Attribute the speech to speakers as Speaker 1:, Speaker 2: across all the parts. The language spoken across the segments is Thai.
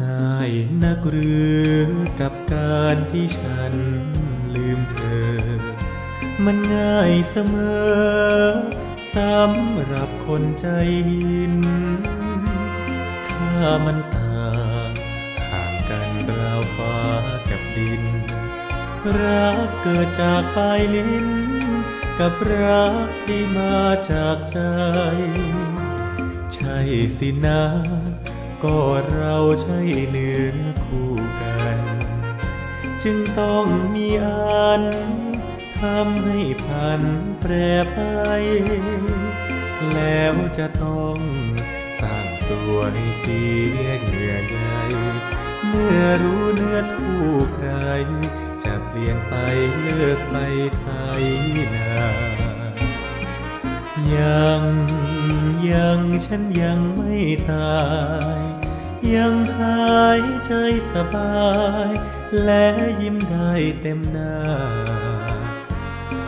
Speaker 1: ง่ายนักหรือกับการที่ฉันลืมเธอ มันง่ายเสมอสำหรับคนใจหินถ้ามันต รักเกิดจากปลายลิ้น กับรักที่มาจากใจ ใช่สินะ ก็เราใช่เนื้อคู่กัน จึงต้องมีอันทำให้พันแปรไป แล้วจะต้องสร้างตัวให้เสียเหงื่อใหญ่เมื่อรู้เนื้อคู่ใคร เปลี่ยนไปเลิกไปไทยนา ยังยังฉันยังไม่ตาย ยังหายใจสบาย และยิ้มได้เต็มหน้า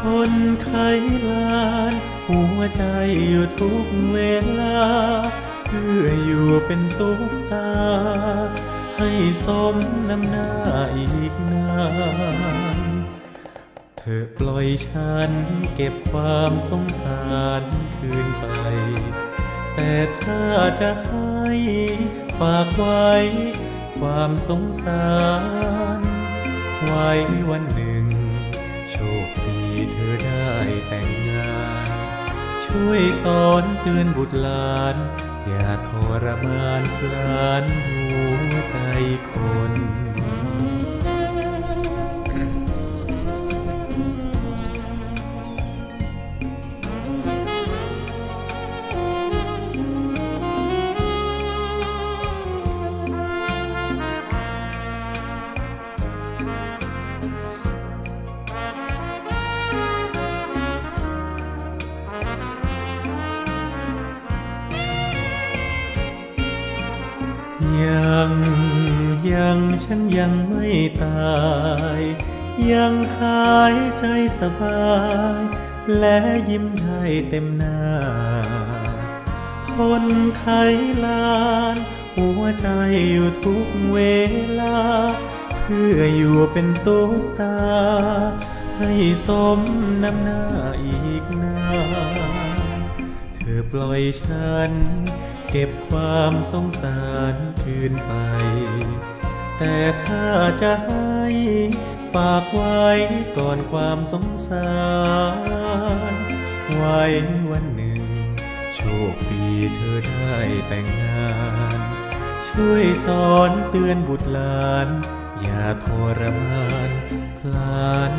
Speaker 1: คนไข้ลาน หัวใจอยู่ทุกเวลา เพื่ออยู่เป็นตุ๊กตาให้สมน้ำหน้าอีกนาน ธอปล่อยฉันเก็บความสงสารคืนไป แต่ถ้าจะให้ฝากไว้ ความสงสาร ไว้วันหนึ่ง โชคดีเธอได้แต่งงาน ช่วยสอนเตือนบุตรหลาน อย่าทรมานพลานหัวใจคน ยังยังฉันยังไม่ตาย ยังหายใจสบาย และยิ้มได้เต็มหน้าทนไขลาน หัวใจอยู่ทุกเวลา เพื่ออยู่เป็นตุ๊กตา ให้สมน้ำหน้าอีกนาน ธอปล่อยฉัน เก็บความสงสารคืนไป แต่ถ้าจะให้ฝากไว้ก่อนความสงสาร ไว้วันหนึ่ง โชคดีเธอได้แต่งงาน ช่วยสอนเตือนบุตรหลาน อย่าทรมานพลาน